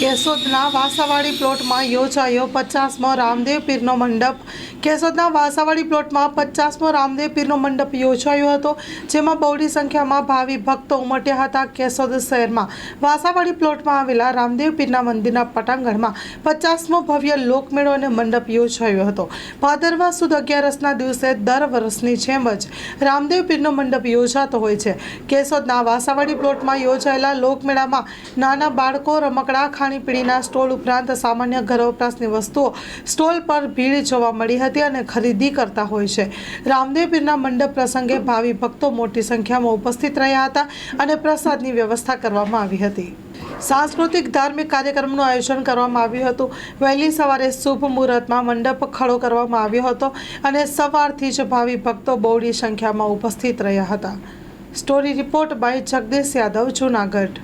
કેશોદના વાસાવાડી પ્લોટમાં યોજાયો પચાસમો રામદેવ પીરનો મંડપ. કેશોદના વાસાવાડી પ્લોટમાં પચાસમો રામદેવ પીરનો મંડપ યોજાયો હતો, જેમાં બહોળી સંખ્યામાં ભાવિ ભક્તો ઉમટ્યા હતા કેશોદ શહેરમાં. વાસાવાડી પ્લોટમાં આવેલા રામદેવ પીરના મંદિરના પટાંગણમાં પચાસમો ભવ્ય લોકમેળો અને મંડપ યોજાયો હતો. ભાદરવા સુદ અગિયારસના દિવસે દર વર્ષની જેમ જ રામદેવ પીરનો મંડપ યોજાતો હોય છે. કેશોદના વાસાવાડી પ્લોટમાં યોજાયેલા લોકમેળામાં નાના બાળકો, રમકડા, ખાણીપીણીના સ્ટોલ ઉપરાંત સામાન્ય ઘર વપરાશની વસ્તુઓ સ્ટોલ પર ભીડ જોવા મળી હતી. અને ખરીદી કરતા હોય છે. રામદેવ પીરના મંડપ પ્રસંગે ભાવિ ભક્તો મોટી સંખ્યામાં ઉપસ્થિત રહ્યા હતા અને પ્રસાદની વ્યવસ્થા કરવામાં આવી હતી. સાંસ્કૃતિક ધાર્મિક કાર્યક્રમનું આયોજન કરવામાં આવ્યું હતું. વહેલી સવારે શુભ મુહૂર્તમાં મંડપ ખડો કરવામાં આવ્યો હતો અને સવારથી જ ભાવિ ભક્તો બહોળી સંખ્યામાં ઉપસ્થિત રહ્યા હતા. Story report by Jagdish Yadav, Junagadh.